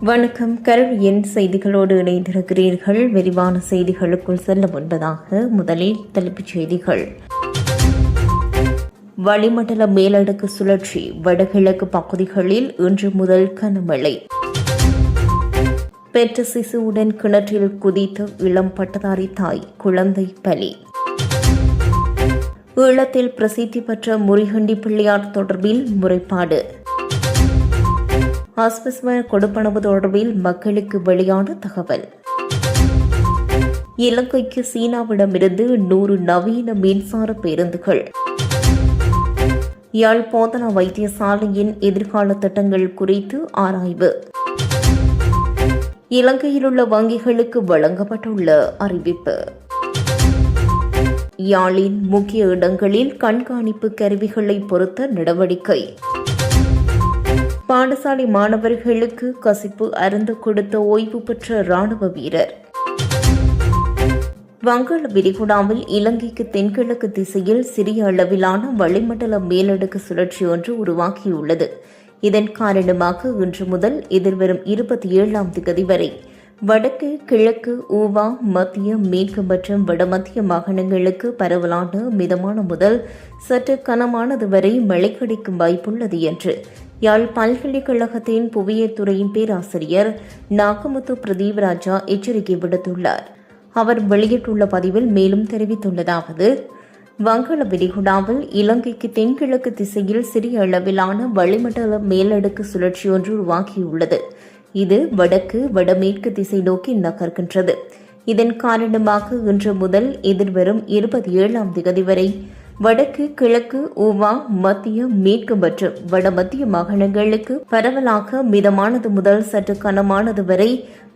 வணக்கம். கருவியின் செய்திகளோடு இணைந்திருக்கிறீர்கள். விரிவான செய்திகளுக்குள் செல்ல முன்பதாக முதலில் தலைப்புச் செய்திகள். வளிமண்டல மேலடுக்கு சுழற்சி. வடகிழக்கு பகுதிகளில் இன்று முதல் கனமழை. பெற்ற சிசுவுடன் கிணற்றில் குதித்த இளம் பட்டதாரி தாய் குழந்தை பலி. ஈழத்தில் பிரசித்தி பெற்ற முறிகண்டி பிள்ளையார் தொடர்பில் முறைப்பாடு. ஆஸ்பஸ்ம கொடுப்பனவு தொடர்பில் மக்களுக்கு வெளியான தகவல். இலங்கைக்கு சீனாவிடமிருந்து நூறு நவீன மின்சார பேருந்துகள். யாழ் போதனா வைத்தியசாலையின் எதிர்கால திட்டங்கள் குறித்து ஆராய்வு. இலங்கையில் உள்ள வங்கிகளுக்கு வழங்கப்பட்டுள்ள அறிவிப்பு. யாழின் முக்கிய இடங்களில் கண்காணிப்பு கருவிகளை பொருத்த நடவடிக்கை. பாடசாலை மாணவர்களுக்கு கசிப்பு அருந்து கொடுத்த ஓய்வு பெற்ற ராணுவ வீரர். வங்காள விரிகுடாவில் இலங்கைக்கு தென்கிழக்கு திசையில் சிறிய அளவிலான வளிமண்டல மேலடுக்கு சுழற்சி ஒன்று உருவாகியுள்ளது. இதன் காரணமாக இன்று முதல் எதிர்வரும் இருபத்தி ஏழாம் திகதி வரை வடக்கு கிழக்கு ஊவா மத்திய மேற்கு மற்றும் வடமத்திய மாகாணங்களுக்கு பரவலான மிதமான முதல் சற்று கனமானது வரை மழை கிடைக்கும் வாய்ப்புள்ளது என்று யாழ் பல்கலைக்கழகத்தின் புவியியல் துறையின் பேராசிரியர் நாகமுத்து பிரதீப் ராஜா எச்சரிக்கை விடுத்துள்ளார். அவர் வெளியிட்டுள்ள பதிவில் மேலும் தெரிவித்துள்ளதாவது வங்காள விரிகுடாவில் இலங்கைக்கு தென்கிழக்கு திசையில் சிறிய அளவிலான வளிமண்டல மேலடுக்கு சுழற்சி ஒன்று உருவாகியுள்ளது. இது வடக்கு வடமேற்கு திசை நோக்கி நகர்கின்றது. இதன் காரணமாக இன்று முதல் எதிர்வரும் இருபத்தி ஏழாம் தேதி வரை வடக்கு கிழக்கு ஊவா மத்திய மேற்கு மற்றும் வடமத்திய மாகாணங்களுக்கு பரவலாக மிதமானது முதல் சற்று கனமானது வரை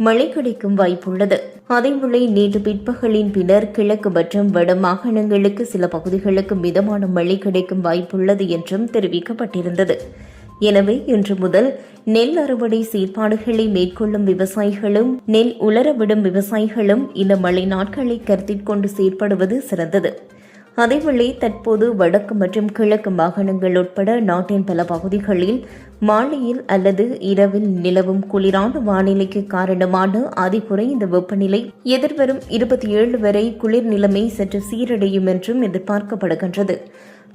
மழை கிடைக்கும் வாய்ப்புள்ளது. அதேவேளை நேற்று பிற்பகலின் பின்னர் கிழக்கு மற்றும் வட மாகாணங்களுக்கு சில பகுதிகளுக்கு மிதமான மழை கிடைக்கும் வாய்ப்புள்ளது என்றும் தெரிவிக்கப்பட்டிருந்தது. எனவே இன்று முதல் நெல் அறுவடை செயற்பாடுகளை மேற்கொள்ளும் விவசாயிகளும் நெல் உலரவிடும் விவசாயிகளும் இந்த மழை நாட்களை கருத்தில் கொண்டு செயற்படுவது சிறந்தது. அதேவேளை தற்போது வடக்கு மற்றும் கிழக்கு மாகாணங்கள் உட்பட நாட்டின் பல பகுதிகளில் மாலையில் அல்லது இரவில் நிலவும் குளிரான வானிலைக்கு காரணமான அதிகுறைந்த வெப்பநிலை எதிர்வரும் இருபத்தி ஏழு வரை குளிர் நிலைமை சற்று சீரடையும் என்றும் எதிர்பார்க்கப்படுகின்றது.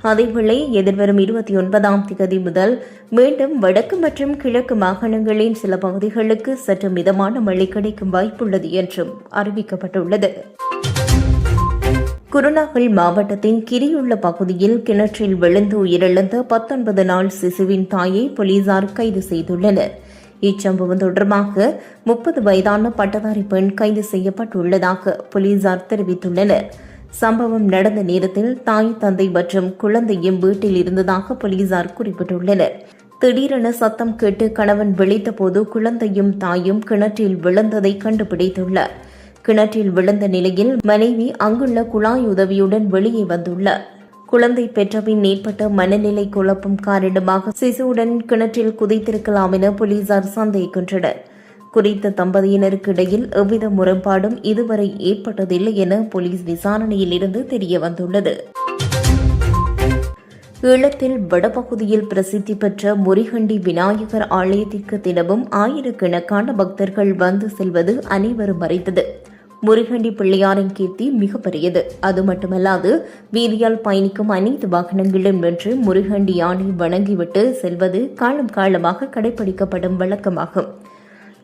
அதேவேளை எதிர்வரும் இருபத்தி ஒன்பதாம் திகதி முதல் மீண்டும் வடக்கு மற்றும் கிழக்கு மாகாணங்களின் சில பகுதிகளுக்கு சற்று மிதமான மழை கிடைக்கும் வாய்ப்புள்ளது என்றும் அறிவிக்கப்பட்டுள்ளது. குருநாகல் மாவட்டத்தின் கிரியுள்ள பகுதியில் கிணற்றில் விழுந்து உயிரிழந்த பத்தொன்பது நாள் சிசுவின் தாயை போலீசார் கைது செய்துள்ளனர். இச்சம்பவம் தொடர்பாக முப்பது வயதான பட்டதாரி பெண் கைது செய்யப்பட்டுள்ளதாக போலீசார் தெரிவித்துள்ளனர். சம்பவம் நடந்த நேரத்தில் தாய் தந்தை மற்றும் குழந்தையும் வீட்டில் இருந்ததாக போலீசார் குறிப்பிட்டுள்ளனர். திடீரென சத்தம் கேட்டு கணவன் விழித்தபோது குழந்தையும் தாயும் கிணற்றில் விழுந்ததை கண்டுபிடித்துள்ளார். கிணற்றில் விழுந்த நிலையில் மனைவி அங்குள்ள குழாய் உதவியுடன் வெளியே வந்துள்ளார் குழந்தை பெற்றபின் ஏற்பட்ட மனநிலை குழப்பம் காரணமாக சிசுவுடன் கிணற்றில் குதித்திருக்கலாம் என போலீசார் சந்தேகிக்கின்றனர். குறித்த தம்பதியினருக்கு இடையில் எவ்வித முரண்பாடும் இதுவரை ஏற்பட்டதில்லை என போலீஸ் விசாரணையில் இருந்து தெரிய வந்துள்ளது. ஈழத்தில் வடபகுதியில் பிரசித்தி பெற்ற முறிகண்டி விநாயகர் ஆலயத்திற்கு தினமும் ஆயிரக்கணக்கான பக்தர்கள் வந்து செல்வது அனைவரும் அறிந்தது முருகண்டி பிள்ளையாரின் கீர்த்தி மிகப்பெரியது. அது மட்டுமல்லாது வீதியால் பயணிக்கும் அனைத்து வாகனங்களும் வென்று முருகண்டி யானை வணங்கிவிட்டு செல்வது காலம் காலமாக கடைபிடிக்கப்படும் வழக்கமாகும்.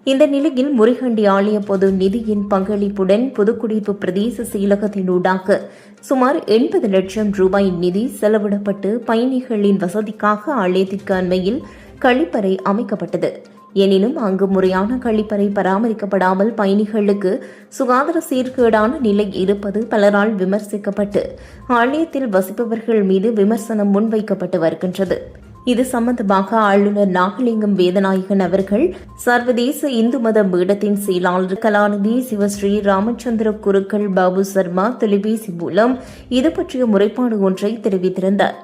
இந்த நிலையில் முருகண்டி ஆலய பொது நிதியின் பங்களிப்புடன் புதுக்குடிப்பு பிரதேச செயலகத்தினூடாக சுமார் எண்பது லட்சம் ரூபாய் நிதி செலவிடப்பட்டு பயணிகளின் வசதிக்காக ஆலயத்திற்கு அண்மையில் கழிப்பறை அமைக்கப்பட்டது. எனினும் அங்கு முறையான கழிப்பறை பராமரிக்கப்படாமல் பயணிகளுக்கு சுகாதார சீர்கேடான நிலை இருப்பது பலரால் விமர்சிக்கப்பட்டு ஆலயத்தில் வசிப்பவர்கள் மீது விமர்சனம் முன்வைக்கப்பட்டு வருகின்றது. இது சம்பந்தமாக ஆளுநர் நாகலிங்கம் வேதநாயகன் அவர்கள் சர்வதேச இந்து மத பீடத்தின் செயலாளர் கலாநிதி சிவஸ்ரீ ராமச்சந்திர குருக்கள் பாபு சர்மா தொலைபேசி மூலம் இது பற்றிய முறைப்பாடு ஒன்றை தெரிவித்திருந்தார்.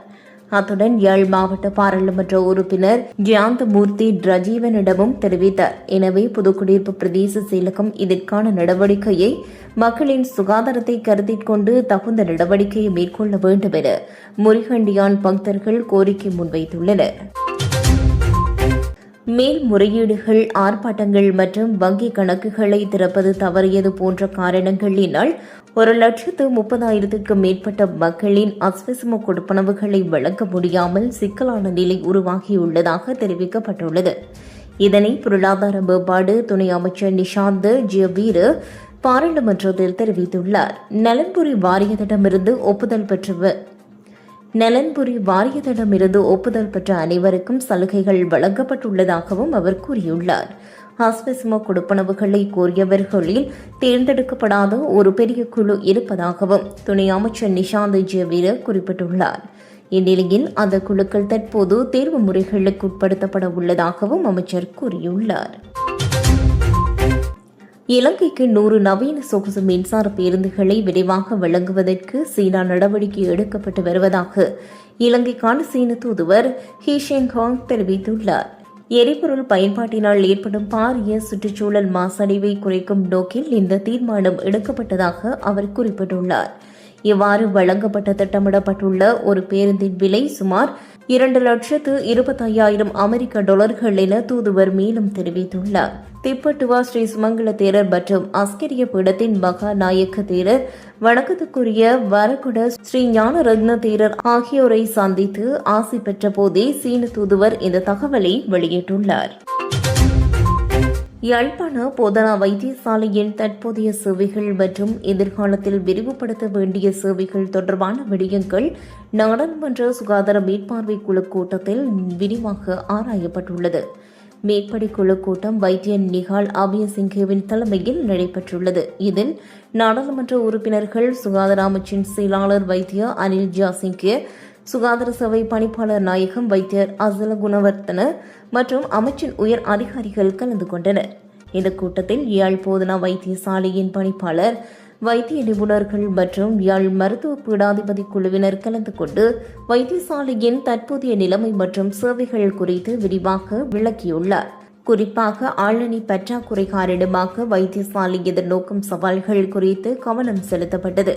அத்துடன் யாழ் மாவட்ட பாராளுமன்ற உறுப்பினர் ஜியாந்தமூர்த்தி ரஜீவனிடமும் தெரிவித்தார். எனவே புதுக்குடியிருப்பு பிரதேச செயலகம் இதற்கான நடவடிக்கையை மக்களின் சுகாதாரத்தை கருத்தில் கொண்டு தகுந்த நடவடிக்கையை மேற்கொள்ள வேண்டும் என முருகண்டியான் பக்தர்கள் கோரிக்கை முன்வைத்துள்ளனர். மேல்முறையீடுகள் ஆர்ப்பாட்டங்கள் மற்றும் வங்கி கணக்குகளை திறப்பது தவறியது போன்ற காரணங்களினால் ஒரு லட்சத்து முப்பதாயிரத்துக்கு மேற்பட்ட மக்களின் அஸ்வசம கொடுப்பனவுகளை வழங்க முடியாமல் சிக்கலான நிலை உருவாகியுள்ளதாக தெரிவிக்கப்பட்டுள்ளது. இதனை பொருளாதார மேம்பாடு துணை அமைச்சர் நிஷாந்த் ஜியவீரு பாராளுமன்றத்தில் தெரிவித்துள்ளார். நலன்புரி வாரியத்திடமிருந்து ஒப்புதல் பெற்றவர் நலன்புரி வாரியத்திடமிருந்து ஒப்புதல் பெற்ற அனைவருக்கும் சலுகைகள் வழங்கப்பட்டுள்ளதாகவும் அவர் கூறியுள்ளார். ஆஸ்வசிம கொடுப்பனவுகளை கோரியவர்களில் தேர்ந்தெடுக்கப்படாத ஒரு பெரிய குழு இருப்பதாகவும் துணை அமைச்சர் நிஷாந்த் ஜெவீர குறிப்பிட்டுள்ளார். இந்நிலையில் அந்த குழுக்கள் தற்போது தேர்வு முறைகளுக்கு உட்படுத்தப்பட உள்ளதாகவும் அமைச்சர் கூறியுள்ளார். இலங்கைக்கு நூறு நவீன சொகுசு மின்சார பேருந்துகளை விரைவாக வழங்குவதற்கு சீனா நடவடிக்கை எடுக்கப்பட்டு வருவதாக இலங்கைக்கான சீன தூதுவர் ஹீஷெங் ஹாங் தெரிவித்துள்ளார். எரிபொருள் பயன்பாட்டினால் ஏற்படும் பாரிய சுற்றுச்சூழல் மாசடைவை குறைக்கும் நோக்கில் இந்த தீர்மானம் எடுக்கப்பட்டதாக அவர் குறிப்பிட்டுள்ளார். இவ்வாறு வழங்கப்பட்ட திட்டமிடப்பட்டுள்ள ஒரு பேருந்தின் விலை சுமார் இரண்டு லட்சத்து இருபத்தையாயிரம் அமெரிக்க டாலர்கள் என தூதுவர் மேலும் தெரிவித்துள்ளார். திப்பட்டுவா ஸ்ரீ சுமங்கல தேரர் மற்றும் அஸ்கரிய பீடத்தின் மகா நாயக்க தேரர் வணக்கத்துக்குரிய வரகுட ஸ்ரீ ஞான ரத்ன தேரர் ஆகியோரை சந்தித்து ஆசி பெற்ற போதே சீன தூதுவர் இந்த தகவலை வெளியிட்டுள்ளார். யாழ்ப்பாண போதனா வைத்தியசாலையின் தற்போதைய சேவைகள் மற்றும் எதிர்காலத்தில் விரிவுபடுத்த வேண்டிய சேவைகள் தொடர்பான விடயங்கள் நாடாளுமன்ற சுகாதார மேற்பார்வை குழு கூட்டத்தில் விரிவாக ஆராயப்பட்டுள்ளது. மேற்படி குழு கூட்டம் வைத்திய நிகால் அபயசிங்கேவின் தலைமையில் நடைபெற்றுள்ளது. இதில் நாடாளுமன்ற உறுப்பினர்கள் சுகாதார அமைச்சின் செயலாளர் வைத்திய அனில் ஜாசிங்கே சுகாதார சபை பணிப்பாளர் நாயகம் வைத்தியர் அசல குணவர்த்தன மற்றும் அமைச்சின் உயர் அதிகாரிகள் கலந்து கொண்டனர். இந்த கூட்டத்தில் யாழ் போதனா வைத்தியசாலையின் பணிப்பாளர் வைத்திய நிபுணர்கள் மற்றும் யாழ் மருத்துவ பீடாதிபதி குழுவினர் கலந்து கொண்டு வைத்தியசாலையின் தற்போதைய நிலைமை மற்றும் சேவைகள் குறித்து விரிவாக விளக்கியுள்ளார். குறிப்பாக ஆளணி பற்றாக்குறை காரணமாக வைத்தியசாலை எதிர்நோக்கும் சவால்கள் குறித்து கவனம் செலுத்தப்பட்டது.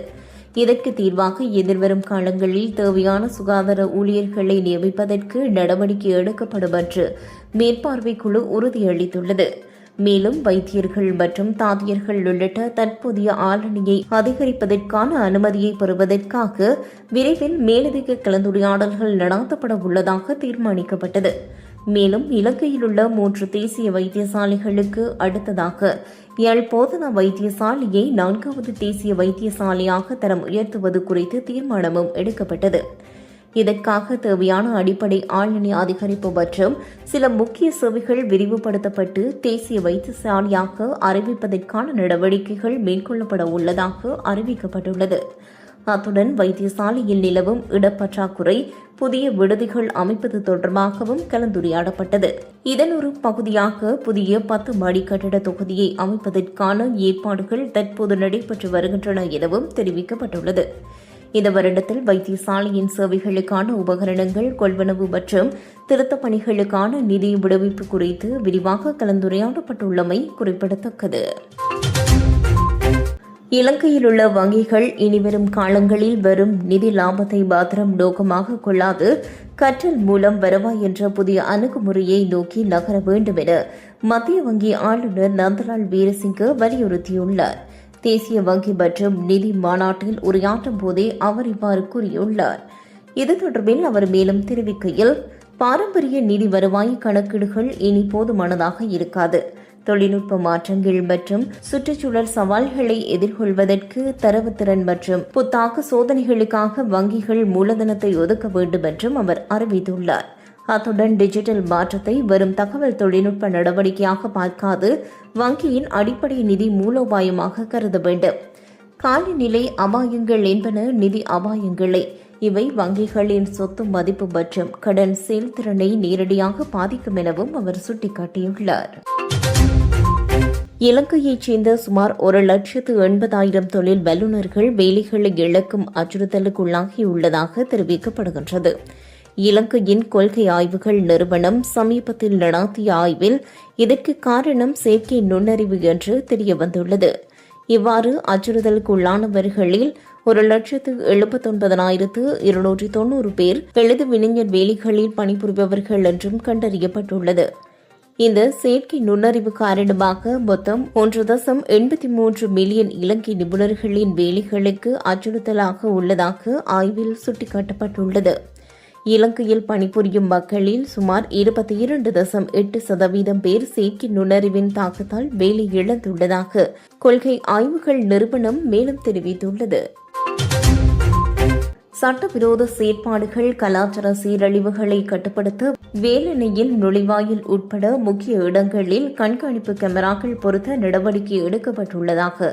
இதற்கு தீர்வாக எதிர்வரும் காலங்களில் தேவையான சுகாதார ஊழியர்களை நியமிப்பதற்கு நடவடிக்கை எடுக்கப்படும் என்று மேற்பார்வை குழு உறுதியளித்துள்ளது. மேலும் வைத்தியர்கள் மற்றும் தாதியர்கள் உள்ளிட்ட தற்போதைய ஆளணியை அதிகரிப்பதற்கான அனுமதியை பெறுவதற்காக விரைவில் மேலதிக கலந்துரையாடல்கள் நடாத்தப்பட உள்ளதாக தீர்மானிக்கப்பட்டது. மேலும் இலங்கையில் உள்ள மூன்று தேசிய வைத்தியசாலைகளுக்கு அடுத்ததாக யாழ் போதனா வைத்தியசாலையை நான்காவது தேசிய வைத்தியசாலையாக தரம் உயர்த்துவது குறித்து தீர்மானமும் எடுக்கப்பட்டது. இதற்காக தேவையான அடிப்படை ஆளுநி அதிகரிப்பு மற்றும் சில முக்கிய சேவைகள் விரிவுபடுத்தப்பட்டு தேசிய வைத்தியசாலையாக அறிவிப்பதற்கான நடவடிக்கைகள் மேற்கொள்ளப்பட உள்ளதாக அறிவிக்கப்பட்டுள்ளது. அத்துடன் வைத்தியசாலையில் நிலவும் இடப்பற்றாக்குறை புதிய விடுதிகள் அமைப்பது தொடர்பாகவும் கலந்துரையாடப்பட்டது. இதன் ஒரு பகுதியாக புதிய பத்து மாடி கட்டட தொகுதியை அமைப்பதற்கான ஏற்பாடுகள் தற்போது நடைபெற்று வருகின்றன எனவும் தெரிவிக்கப்பட்டுள்ளது. இந்த வருடத்தில் வைத்தியசாலையின் சேவைகளுக்கான உபகரணங்கள் கொள்வனவு மற்றும் திருத்தப் பணிகளுக்கான நிதி விடுவிப்பு குறித்து விரிவாக கலந்துரையாடப்பட்டுள்ளமை குறிப்பிடத்தக்கது. இலங்கையில் உள்ள வங்கிகள் இனிவரும் காலங்களில் வரும் நிதி லாபத்தை மாத்திரம் நோக்கமாக கொள்ளாது. கற்றல் மூலம் வருவாய் என்ற புதிய அணுகுமுறையை நோக்கி நகர வேண்டும் என மத்திய வங்கி ஆளுநர் நந்தலால் வீரசிங்க வலியுறுத்தியுள்ளார். தேசிய வங்கி மற்றும் நிதி மாநாட்டில் உரையாற்றும் போதே அவர் இவ்வாறு கூறியுள்ளார். இது தொடர்பில் அவர் மேலும் தெரிவிக்கையில் பாரம்பரிய நிதி வருவாய் கணக்கீடுகள் இனி போதுமானதாக இருக்காது. தொழில்நுட்ப மாற்றங்கள் மற்றும் சுற்றுச்சூழல் சவால்களை எதிர்கொள்வதற்கு தரவுத்திறன் மற்றும் புத்தாக்க சோதனைகளுக்காக வங்கிகள் மூலதனத்தை ஒதுக்க வேண்டும் என்றும் அவர் அறிவித்துள்ளார். அத்துடன் டிஜிட்டல் மாற்றத்தை வரும் தகவல் தொழில்நுட்ப நடவடிக்கையாக பார்க்காது வங்கியின் அடிப்படை நிதி மூலோபாயமாக கருத வேண்டும். காலநிலை அபாயங்கள் என்பன நிதி அபாயங்களே. இவை வங்கிகளின் சொத்து மதிப்பு மற்றும் கடன் செயல்திறனை நேரடியாக பாதிக்கும் எனவும் அவர் சுட்டிக்காட்டியுள்ளார். இலங்கையைச் சேர்ந்த சுமார் ஒரு லட்சத்து எண்பதாயிரம் தொழில் வல்லுநர்கள் வேலைகளை இழக்கும் அச்சுறுத்தலுக்குள்ளாகியுள்ளதாக தெரிவிக்கப்படுகின்றது. இலங்கையின் கொள்கை ஆய்வுகள் நிறுவனம் சமீபத்தில் நடாத்திய ஆய்வில் இதற்கு காரணம் செயற்கை நுண்ணறிவு என்று தெரியவந்துள்ளது. இவ்வாறு அச்சுறுத்தலுக்குள்ளானவர்களில் ஒரு லட்சத்து எழுபத்தொன்பதனாயிரத்து இருநூற்றி தொன்னூறு பேர் எழுது வினைஞர் வேலைகளில் பணிபுரிபவர்கள் என்றும் கண்டறியப்பட்டுள்ளது. இந்த செயற்கை நுண்ணறிவு காரணமாக மொத்தம் ஒன்று தசம் எண்பத்தி மூன்று மில்லியன் இலங்கை நிபுணர்களின் வேலைகளுக்கு அச்சுறுத்தலாக உள்ளதாக ஆய்வில் சுட்டிக்காட்டப்பட்டுள்ளது. இலங்கையில் பணிபுரியும் மக்களில் சுமார் இருபத்தி இரண்டு தசம் எட்டு சதவீதம் பேர் செயற்கை நுண்ணறிவின் தாக்கத்தால் வேலை இழந்துள்ளதாக கொள்கை ஆய்வுகள் நிறுவனம் மேலும் தெரிவித்துள்ளது. சட்டவிரோத செயற்பாடுகள் கலாச்சார சீரழிவுகளை கட்டுப்படுத்த வேலணையில் நுழைவாயில் உட்பட முக்கிய இடங்களில் கண்காணிப்பு கேமராக்கள் பொருத்த நடவடிக்கை எடுக்கப்பட்டுள்ளதாக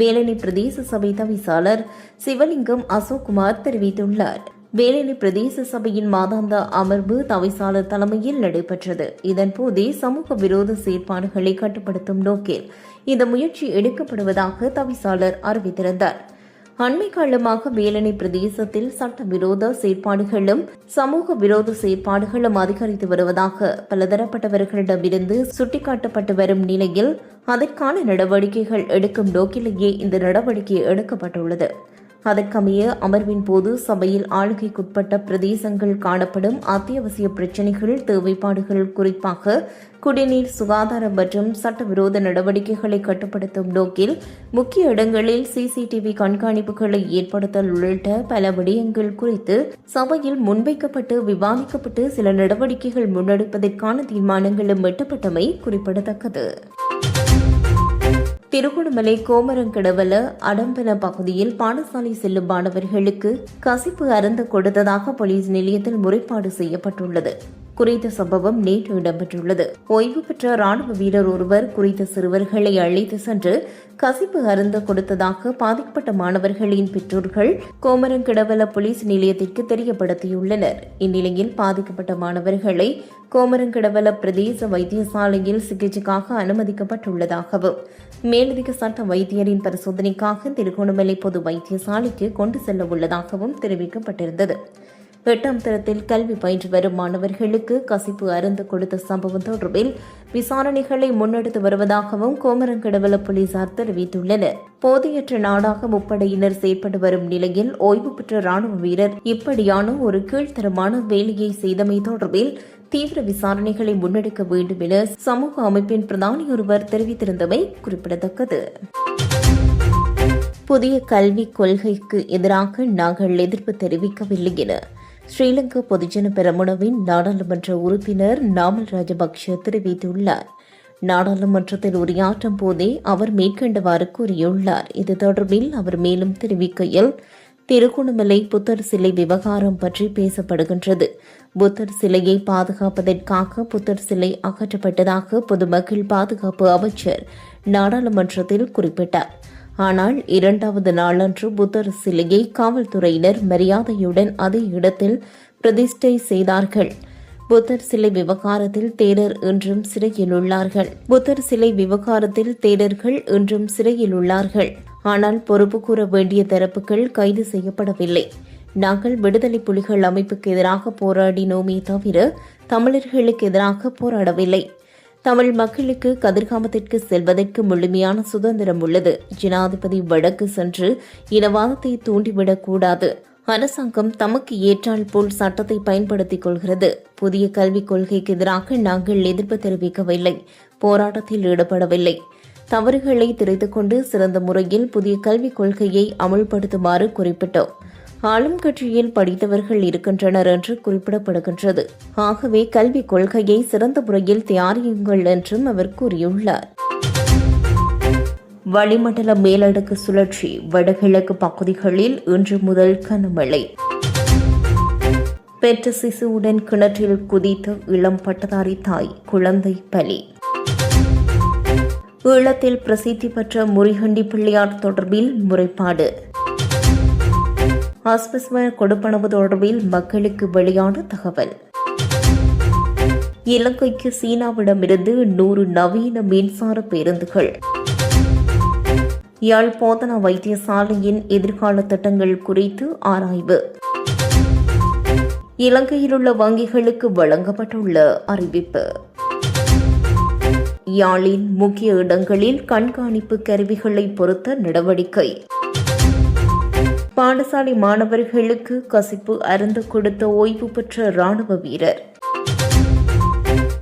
வேலணை பிரதேச சபை தவிசாளர் சிவலிங்கம் அசோக்குமார் தெரிவித்துள்ளார். வேலணை பிரதேச சபையின் மாதாந்த அமர்வு தவிசாளர் தலைமையில் நடைபெற்றது. இதன்போதே சமூக விரோத செயற்பாடுகளை கட்டுப்படுத்தும் நோக்கில் இந்த முயற்சி எடுக்கப்படுவதாக தவிசாளர் அறிவித்திருந்தார். அண்மை காலமாக வேலணை பிரதேசத்தில் சட்டவிரோத செயற்பாடுகளும் சமூக விரோத செயற்பாடுகளும் அதிகரித்து வருவதாக பலதரப்பட்டவர்களிடமிருந்து சுட்டிக்காட்டப்பட்டு வரும் நிலையில் அதற்கான நடவடிக்கைகள் எடுக்கும் நோக்கிலேயே இந்த நடவடிக்கை எடுக்கப்பட்டுள்ளது. அதற்கமைய அமர்வின் போது சபையில் ஆளுகைக்குட்பட்ட பிரதேசங்கள் காணப்படும் அத்தியாவசிய பிரச்சினைகள் தேவைப்பாடுகள் குறிப்பாக குடிநீர் சுகாதாரம் மற்றும் சட்டவிரோத நடவடிக்கைகளை கட்டுப்படுத்தும் நோக்கில் முக்கிய இடங்களில் சிசிடிவி கண்காணிப்புகளை ஏற்படுத்தல் உள்ளிட்ட பல விடயங்கள் குறித்து சபையில் முன்வைக்கப்பட்டு விவாதிக்கப்பட்டு சில நடவடிக்கைகள் முன்னெடுப்பதற்கான தீர்மானங்களும் எட்டப்பட்டமை குறிப்பிடத்தக்கது. திருகோணமலை கோமரங்கடவல அடம்பன பகுதியில் பாடசாலை செல்லும் மாணவர்களுக்கு கசிப்பு அருந்த கொடுத்ததாக போலீஸ் நிலையத்தில் முறைப்பாடு செய்யப்பட்டுள்ளது. குறித்த சம்பவம் நேற்று இடம்பெற்றுள்ளது. ஓய்வு பெற்ற ராணுவ வீரர் ஒருவர் குறித்த சிறுவர்களை அழைத்து சென்று கசிப்பு அருந்த கொடுத்ததாக பாதிக்கப்பட்ட மாணவர்களின் பெற்றோர்கள் கோமரங்கிடவல போலீஸ் நிலையத்திற்கு தெரியப்படுத்தியுள்ளனர். இந்நிலையில் பாதிக்கப்பட்ட மாணவர்களை கோமரங்கிடவல பிரதேச வைத்தியசாலையில் சிகிச்சைக்காக அனுமதிக்கப்பட்டுள்ளதாகவும் மேலதிக சட்ட வைத்தியரின் பரிசோதனைக்காக திருகோணமலை பொது வைத்தியசாலைக்கு கொண்டு செல்ல உள்ளதாகவும் தெரிவிக்கப்பட்டிருந்தது. எட்டாம் தரத்தில் கல்வி பயின்று வரும் மாணவர்களுக்கு கசிப்பு அருந்து கொடுத்த சம்பவம் தொடர்பில் விசாரணைகளை முன்னெடுத்து வருவதாகவும் கோமரங்கடவல போலீசார் தெரிவித்துள்ளனர். போதையற்ற நாடாக முப்படையினர் செயற்பட்டு வரும் நிலையில் ஓய்வு பெற்ற ராணுவ வீரர் இப்படியான ஒரு கீழ்த்தரமான வேலையை செய்தமை தொடர்பில் தீவிர விசாரணைகளை முன்னெடுக்க வேண்டும் என சமூக அமைப்பின் பிரதானி ஒருவர் தெரிவித்திருந்தமை குறிப்பிடத்தக்கது. புதிய கல்விக் கொள்கைக்கு எதிராக நாங்கள் எதிர்ப்பு தெரிவிக்கவில்லை என ஸ்ரீலங்கா பொதுஜன பெரமுனவின் நாடாளுமன்ற உறுப்பினர் நாமல் ராஜபக்ஷ தெரிவித்துள்ளார். நாடாளுமன்றத்தில் உரையாற்றும் போதே அவர் மேற்கண்டவாறு கூறியுள்ளார். இது தொடர்பில் அவர் மேலும் தெரிவிக்கையில் திருகோணமலை புத்தர் சிலை விவகாரம் பற்றி பேசப்படுகின்றது. புத்தர் சிலையை பாதுகாப்பதற்காக புத்தர் சிலை அகற்றப்பட்டதாக பொதுமக்கள் பாதுகாப்பு அமைச்சர் நாடாளுமன்றத்தில் குறிப்பிட்டார். ஆனால் இரண்டாவது நாளன்று புத்தர் சிலையை காவல்துறையினர் மரியாதையுடன் அதே இடத்தில் பிரதிஷ்டை செய்தார்கள். புத்தர் சிலை விவகாரத்தில் தேரர் இன்றும் சிறையில் உள்ளார்கள். புத்தர் சிலை விவகாரத்தில் தேரர்கள் இன்றும் சிறையில் உள்ளார்கள். ஆனால் பொறுப்பு கூற வேண்டிய தரப்புகள் கைது செய்யப்படவில்லை. நாங்கள் விடுதலை புலிகள் அமைப்புக்கு எதிராக போராடினோமே தவிர தமிழர்களுக்கு எதிராக போராடவில்லை. தமிழ் மக்களுக்கு கதிர்காமத்திற்கு செல்வதற்கு முழுமையான சுதந்திரம் உள்ளது. ஜனாதிபதி வடக்கு சென்று இனவாதத்தை தூண்டிவிடக்கூடாது அரசாங்கம் தமக்கு ஏற்றால் போல் சட்டத்தை பயன்படுத்திக் கொள்கிறது. புதிய கல்விக் கொள்கைக்கு எதிராக நாங்கள் எதிர்ப்பு தெரிவிக்கவில்லை. போராட்டத்தில் ஈடுபடவில்லை. தவறுகளை திரைத்துக்கொண்டு சிறந்த முறையில் புதிய கல்விக் கொள்கையை அமுல்படுத்துமாறு குறிப்பிட்டோம். ஆளும் கட்சியில் படித்தவர்கள் இருக்கின்றனர் என்று குறிப்பிடப்படுகின்றது. ஆகவே கல்விக் கொள்கையை சிறந்த முறையில் தயாரியுங்கள் என்றும் அவர் கூறியுள்ளார். வளிமண்டல மேலடுக்கு சுழற்சி வடகிழக்கு பகுதிகளில் இன்று முதல் கனமழை. பெற்ற சிசுவுடன் கிணற்றில் குதித்த இளம் பட்டதாரி தாய் குழந்தை பலி. ஈழத்தில் பிரசித்தி பெற்ற முறிகண்டி பிள்ளையார் தொடர்பில் முறைப்பாடு. ஆஸ்பஸ்ம கொடுப்பனவு தொடர்பில் மக்களுக்கு வெளியான தகவல். இலங்கைக்கு சீனாவிடமிருந்து நூறு நவீன மின்சார பேருந்துகள். யாழ் போதனா வைத்தியசாலையின் எதிர்கால திட்டங்கள் குறித்து ஆராய்வு. இலங்கையில் உள்ள வங்கிகளுக்கு வழங்கப்பட்டுள்ள அறிவிப்பு. யாழின் முக்கிய இடங்களில் கண்காணிப்பு கருவிகளை பொருத்த நடவடிக்கை. பாடசாலை மாணவர்களுக்கு கசிப்பு அருந்து கொடுத்த ஓய்வு பெற்ற ராணுவ வீரர்.